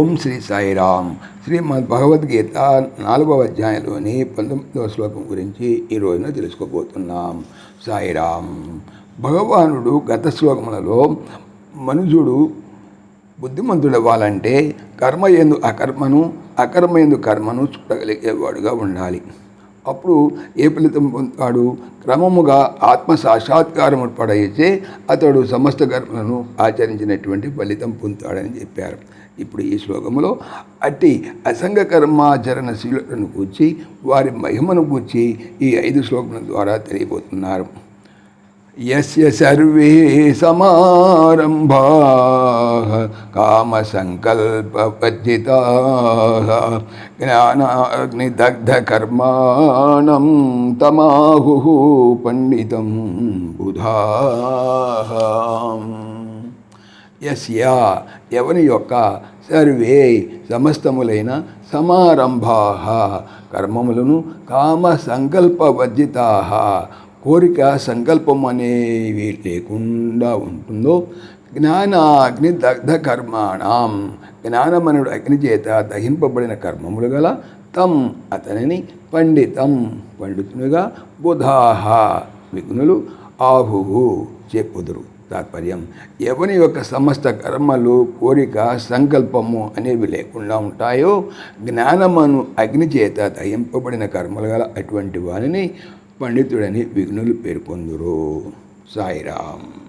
ఓం శ్రీ సాయిరామ్. శ్రీమద్ భగవద్గీత నాలుగవ అధ్యాయంలోని పంతొమ్మిదవ శ్లోకం గురించి ఈ రోజున తెలుసుకోబోతున్నాం. సాయిరామ్. భగవానుడు గత శ్లోకములలో మనుషుడు బుద్ధిమంతుడవ్వాలంటే కర్మ ఎందు అకర్మను అకర్మ ఎందు కర్మను చూడగలిగేవాడుగా ఉండాలి. అప్పుడు ఏ ఫలితం పొందుతాడు? క్రమముగా ఆత్మ సాక్షాత్కారం ఏర్పడైతే అతడు సమస్త కర్మలను ఆచరించినటువంటి ఫలితం పొందుతాడని చెప్పారు. ఇప్పుడు ఈ శ్లోకంలో అట్టి అసంగ కర్మాచరణశీలను కూర్చి వారి మహిమను కూర్చి ఈ ఐదు శ్లోకముల ద్వారా తెలియబోతున్నారు. యస్య సర్వే సమారంభా కామసంకల్పవర్జితా జ్ఞానాగ్నిదగ్ధకర్మాణం తమాహు పండితం బుధా యస్య ఎవని యొక్క సర్వే సమస్తములైన సమారంభా కర్మములను కామ సంకల్పవర్జితా కోరిక సంకల్పం అనేవి లేకుండా ఉంటుందో? జ్ఞానాగ్ని దగ్ధ కర్మాణం. జ్ఞానమనుడు అగ్ని చేత దహింపబడిన కర్మములు గల తం అతనిని పండితం. పండితునిగా బుధాహ విఘ్నులు ఆహుహు చెప్పుదురు. తాత్పర్యం ఎవని యొక్క సమస్త కర్మలు కోరిక సంకల్పము అనేవి లేకుండా ఉంటాయో? జ్ఞానమను అగ్ని చేత దహింపబడిన కర్మలు గల అటువంటి వారిని పండితుడని విఘ్నులు పేర్కొందురు. సాయిరామ్.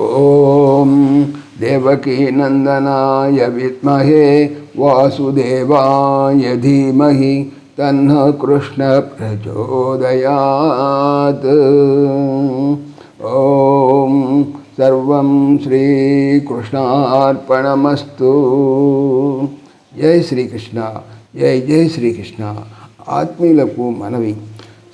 ఓం దేవకీ నందనాయ విద్మహే వాసుదేవాయ ధీమహి తన్న కృష్ణ ప్రచోదయాత్. ఓం సర్వం శ్రీకృష్ణార్పణమస్తు. జై శ్రీకృష్ణ జై జై శ్రీకృష్ణ. ఆత్మీయులకు మనవి.